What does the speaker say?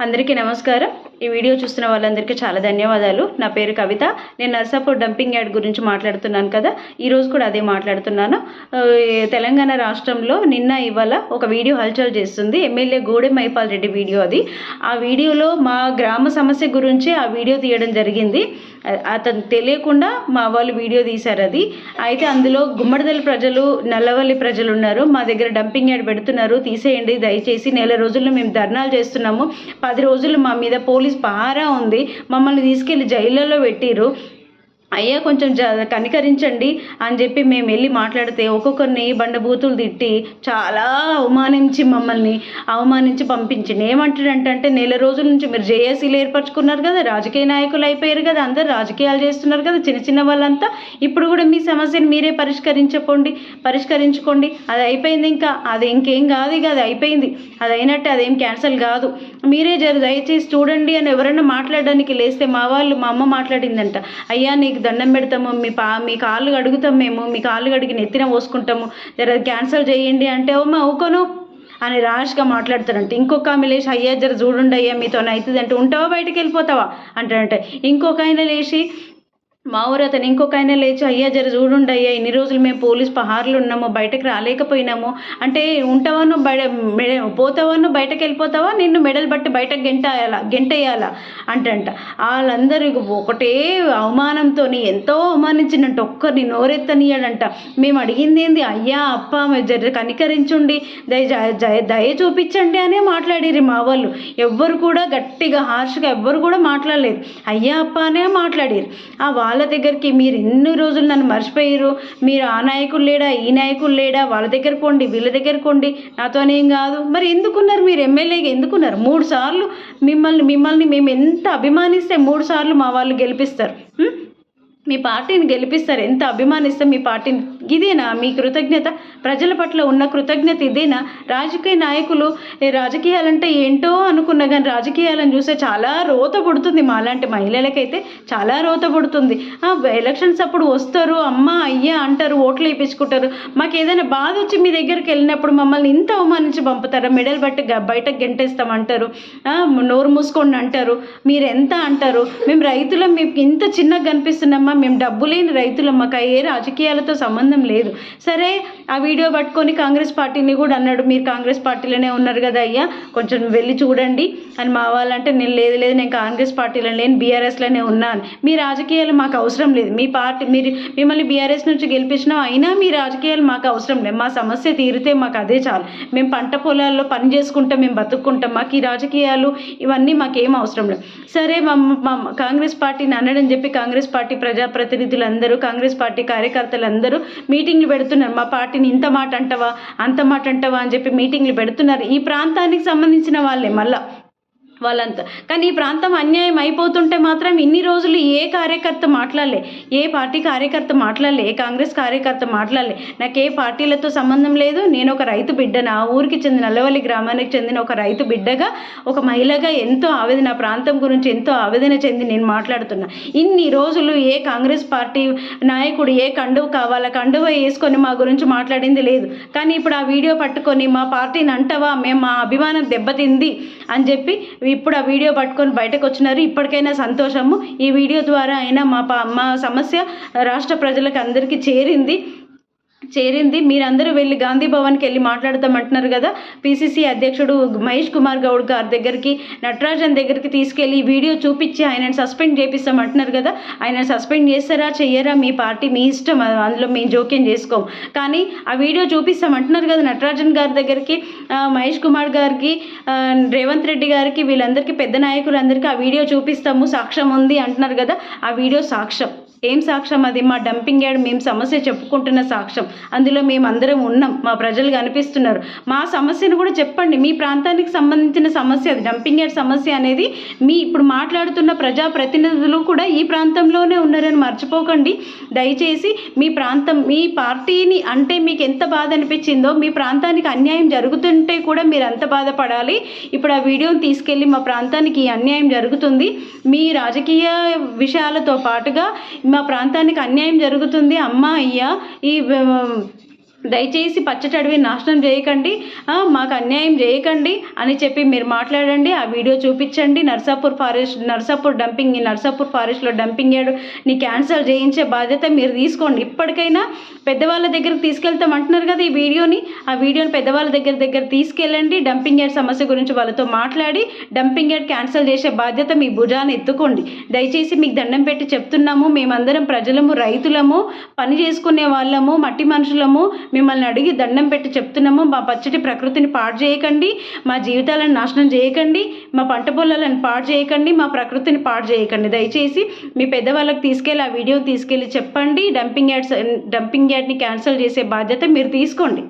అందరికీ నమస్కారం. ఈ వీడియో చూస్తున్న వాళ్ళందరికీ చాలా ధన్యవాదాలు. నా పేరు కవిత. నేను నర్సాపూర్ డంపింగ్ యార్డ్ గురించి మాట్లాడుతున్నాను కదా ఈరోజు కూడా అదే మాట్లాడుతున్నాను. తెలంగాణ రాష్ట్రంలో నిన్న ఇవాళ ఒక వీడియో హల్చల్ చేస్తుంది. ఎమ్మెల్యే గూడెం మైపాల్ రెడ్డి వీడియో అది. ఆ వీడియోలో మా గ్రామ సమస్య గురించి ఆ వీడియో తీయడం జరిగింది. అతను తెలియకుండా మా వాళ్ళు వీడియో తీశారు అది. అయితే అందులో గుమ్మడిదల ప్రజలు నల్లవల్లి ప్రజలు ఉన్నారు. మా దగ్గర డంపింగ్ యార్డ్ పెడుతున్నారు. తీసేయండి దయచేసి నెల రోజుల్లో మేము ధర్నాలు చేస్తున్నాము. పది రోజులు మా మీద పోలీస్ పహారా ఉంది. మమ్మల్ని తీసుకెళ్ళి జైళ్ళలో పెట్టిరు అయ్యా కొంచెం జ కనికరించండి అని చెప్పి మేము వెళ్ళి మాట్లాడితే ఒక్కొక్కరిని బండబూతులు తిట్టి చాలా అవమానించి మమ్మల్ని అవమానించి పంపించింది. ఏమంటాడంటే నెల రోజుల నుంచి మీరు జేఏసీలు ఏర్పరచుకున్నారు కదా రాజకీయ నాయకులు అయిపోయారు కదా అందరు రాజకీయాలు చేస్తున్నారు కదా చిన్న చిన్న వాళ్ళంతా. ఇప్పుడు కూడా మీ సమస్యను మీరే పరిష్కరించకోండి పరిష్కరించుకోండి. అది అయిపోయింది ఇంకా. అది ఇంకేం కాదు ఇక అది అయిపోయింది. అది అయినట్టే అదేం క్యాన్సిల్ కాదు. మీరే జర దయచేసి చూడండి అని ఎవరైనా మాట్లాడడానికి లేస్తే మా వాళ్ళు మా అమ్మ మాట్లాడిందంట. అయ్యా నీకు దండం పెడతాము మీ పా మీ కాళ్ళు కడుగుతాం మేము మీ కాళ్ళు కడిగి నెత్తిన పోసుకుంటాము జర క్యాన్సిల్ చేయండి అంటే ఓ మా ఊకోను అని ర్యాష్గా మాట్లాడతాడంట. ఇంకొక ఆమె లేచి అయ్యా జర చూడండి అయ్యా మీతో అవుతుంది అంటే ఉంటావా బయటకు వెళ్ళిపోతావా? అంటాడంటే. ఇంకొక ఆయన లేచి మా ఊరు అతను ఇంకొక ఆయన లేచి అయ్యా జర చూడుండి అయ్యా ఇన్ని రోజులు మేము పోలీస్ పహార్లు ఉన్నాము బయటకు రాలేకపోయినాము. అంటే ఉంటావాను బయ మెడ పోతావాను బయటకు వెళ్ళిపోతావా? నిన్ను మెడల్ బట్టి బయటకు గెంటేయాలా గెంటేయాలా అంటంట. వాళ్ళందరూ ఒకటే అవమానంతో ఎంతో అవమానించిందంట ఒక్కరిని నోరెత్తనియాడంట మేము అడిగింది ఏంది? అయ్యా అప్ప మీరు జర కనికరించుండి దయ జయ దయ చూపించండి అనే మాట్లాడిరి మా వాళ్ళు. ఎవ్వరు కూడా గట్టిగా హార్ష్గా ఎవ్వరు కూడా మాట్లాడలేదు. అయ్యా అప్ప అనే మాట్లాడారు ఆ వాళ్ళ వాళ్ళ దగ్గరికి మీరు ఎన్ని రోజులు నన్ను మర్చిపోయారు? మీరు ఆ నాయకుడు లేడా? ఈ నాయకులు లేడా? వాళ్ళ దగ్గర కొండి వీళ్ళ దగ్గర కొండి నాతోనేం కాదు. మరి ఎందుకున్నారు మీరు ఎమ్మెల్యేగా? ఎందుకున్నారు? మూడు సార్లు మిమ్మల్ని మిమ్మల్ని మేము ఎంత అభిమానిస్తే మూడు సార్లు మా వాళ్ళు గెలిపిస్తారు. మీ పార్టీని గెలిపిస్తారు. ఎంత అభిమానిస్తే మీ పార్టీని ఇదేనా మీ కృతజ్ఞత? ప్రజల పట్ల ఉన్న కృతజ్ఞత ఇదేనా? రాజకీయ నాయకులు రాజకీయాలంటే ఏంటో అనుకున్న కానీ రాజకీయాలను చూస్తే చాలా రోత పుడుతుంది మాలాంటి మహిళలకైతే. చాలా రోత పుడుతుంది. ఎలక్షన్స్ అప్పుడు వస్తారు అమ్మ అయ్యా అంటారు ఓట్లు వేయించుకుంటారు మాకు ఏదైనా బాధ వచ్చి మీ దగ్గరికి వెళ్ళినప్పుడు మమ్మల్ని ఇంత అవమానించి పంపుతారా? మెడల్ బట్టి బయటకు గెంటేస్తామంటారు నోరు మూసుకోండి అంటారు. మీరు ఎంత అంటారు? మేము రైతులం మీకు ఇంత చిన్నగా కనిపిస్తున్నామా? మేము డబ్బు లేని రైతులం మాకు ఏ రాజకీయాలతో సంబంధం లేదు. సరే ఆ వీడియో పట్టుకొని కాంగ్రెస్ పార్టీని కూడా అన్నాడు మీరు కాంగ్రెస్ పార్టీలోనే ఉన్నారు కదా అయ్యా కొంచెం వెళ్ళి చూడండి. అని మా వాళ్ళంటే నేను లేదు లేదు నేను కాంగ్రెస్ పార్టీలో లేని బీఆర్ఎస్లోనే ఉన్నాను. మీ రాజకీయాలు మాకు అవసరం లేదు. మీ పార్టీ మీరు మిమ్మల్ని బీఆర్ఎస్ నుంచి గెలిపించినా అయినా మీ రాజకీయాలు మాకు అవసరం లేదు. మా సమస్య తీరితే మాకు అదే చాలు. మేము పంట పొలాల్లో పని చేసుకుంటాం మేము బతుక్కుంటాం. మాకు ఈ రాజకీయాలు ఇవన్నీ మాకేం అవసరం లేదు. సరే మా మా కాంగ్రెస్ పార్టీని అనడని చెప్పి కాంగ్రెస్ పార్టీ ప్రజాప్రతినిధులందరూ కాంగ్రెస్ పార్టీ కార్యకర్తలందరూ మీటింగ్లు పెడుతున్నారు. మా పార్టీని ఇంత మాట అంటవా అంత మాట అంటవా అని చెప్పి మీటింగ్లు పెడుతున్నారు. ఈ ప్రాంతానికి సంబంధించిన వాళ్ళే మళ్ళీ. వాళ్ళంతా. కానీ ఈ ప్రాంతం అన్యాయం అయిపోతుంటే మాత్రం ఇన్ని రోజులు ఏ కార్యకర్త మాట్లాడలే. ఏ పార్టీ కార్యకర్త మాట్లాడలే. ఏ కాంగ్రెస్ కార్యకర్త మాట్లాడలే. నాకు ఏ పార్టీలతో సంబంధం లేదు. నేను ఒక రైతు బిడ్డ నా ఊరికి చెందిన నల్లవల్లి గ్రామానికి చెందిన ఒక రైతు బిడ్డగా ఒక మహిళగా ఎంతో ఆవేదన ప్రాంతం గురించి ఎంతో ఆవేదన చెంది నేను మాట్లాడుతున్నా. ఇన్ని రోజులు ఏ కాంగ్రెస్ పార్టీ నాయకుడు ఏ కండువ కావాలా? కండువ వేసుకొని మా గురించి మాట్లాడింది లేదు. కానీ ఇప్పుడు ఆ వీడియో పట్టుకొని మా పార్టీని అంటవా? మేము మా అభిమానం దెబ్బతింది అని చెప్పి ఇప్పుడు ఆ వీడియో పట్టుకొని బయటకు వచ్చినారు. ఇప్పటికైనా సంతోషము. ఈ వీడియో ద్వారా అయినా మా మా సమస్య రాష్ట్ర ప్రజలకు అందరికీ చేరింది. చేరింది. మీరందరూ వెళ్ళి గాంధీ భవన్కి వెళ్ళి మాట్లాడతామంటున్నారు కదా. పిసిసి అధ్యక్షుడు మహేష్ కుమార్ గౌడ్ గారి దగ్గరికి నటరాజన్ దగ్గరికి తీసుకెళ్ళి వీడియో చూపించి ఆయనను సస్పెండ్ చేపిస్తామంటున్నారు కదా. ఆయన సస్పెండ్ చేస్తారా చెయ్యరా? మీ పార్టీ మీ ఇష్టం. అందులో మేము జోక్యం చేసుకోం. కానీ ఆ వీడియో చూపిస్తామంటున్నారు కదా నటరాజన్ గారి దగ్గరికి మహేష్ కుమార్ గారికి రేవంత్ రెడ్డి గారికి వీళ్ళందరికీ పెద్ద నాయకులందరికీ ఆ వీడియో చూపిస్తాము. సాక్ష్యం ఉంది అంటున్నారు కదా. ఆ వీడియో సాక్ష్యం. ఏం సాక్ష్యం అది? మా డంపింగ్ యార్డ్ మేము సమస్య చెప్పుకుంటున్న సాక్ష్యం. అందులో మేము అందరం ఉన్నాం. మా ప్రజలు కనిపిస్తున్నారు. మా సమస్యను కూడా చెప్పండి. మీ ప్రాంతానికి సంబంధించిన సమస్య అది. డంపింగ్ యార్డ్ సమస్య అనేది మీ ఇప్పుడు మాట్లాడుతున్న ప్రజాప్రతినిధులు కూడా ఈ ప్రాంతంలోనే ఉన్నారని మర్చిపోకండి. దయచేసి మీ ప్రాంతం మీ పార్టీని అంటే మీకు ఎంత బాధ అనిపించిందో మీ ప్రాంతానికి అన్యాయం జరుగుతుంటే కూడా మీరు అంత బాధపడాలి. ఇప్పుడు ఆ వీడియోని తీసుకెళ్ళి మా ప్రాంతానికి ఈ అన్యాయం జరుగుతుంది. మీ రాజకీయ విషయాలతో పాటుగా మా ప్రాంతానికి అన్యాయం జరుగుతుంది. అమ్మ అయ్యా ఈ దయచేసి పచ్చటి అడవి నాశనం చేయకండి. మాకు అన్యాయం చేయకండి అని చెప్పి మీరు మాట్లాడండి. ఆ వీడియో చూపించండి. నర్సాపూర్ ఫారెస్ట్ నర్సాపూర్ డంపింగ్ ఈ నర్సాపూర్ ఫారెస్ట్లో డంపింగ్ యార్డ్ని క్యాన్సల్ చేయించే బాధ్యత మీరు తీసుకోండి. ఇప్పటికైనా పెద్దవాళ్ళ దగ్గరికి తీసుకెళ్తాం అంటున్నారు కదా ఈ వీడియోని. ఆ వీడియోని పెద్దవాళ్ళ దగ్గర దగ్గర తీసుకెళ్ళండి. డంపింగ్ యార్డ్ సమస్య గురించి వాళ్ళతో మాట్లాడి డంపింగ్ యార్డ్ క్యాన్సల్ చేసే బాధ్యత మీ భుజాన్ని ఎత్తుకోండి. దయచేసి మీకు దండం పెట్టి చెప్తున్నాము. మేమందరం ప్రజలము రైతులము పని చేసుకునే వాళ్ళము మట్టి మనుషులము మిమ్మల్ని అడిగి దండం పెట్టి చెప్తున్నాము. మా పచ్చటి ప్రకృతిని పాడు చేయకండి. మా జీవితాలను నాశనం చేయకండి. మా పంట పొలాలను పాడు చేయకండి. మా ప్రకృతిని పాడు చేయకండి. దయచేసి మీ పెద్దవాళ్ళకి తీసుకెళ్ళి ఆ వీడియో తీసుకెళ్ళి చెప్పండి. డంపింగ్ యార్డ్స్ డంపింగ్ యార్డ్ని క్యాన్సిల్ చేసే బాధ్యత మీరు తీసుకోండి.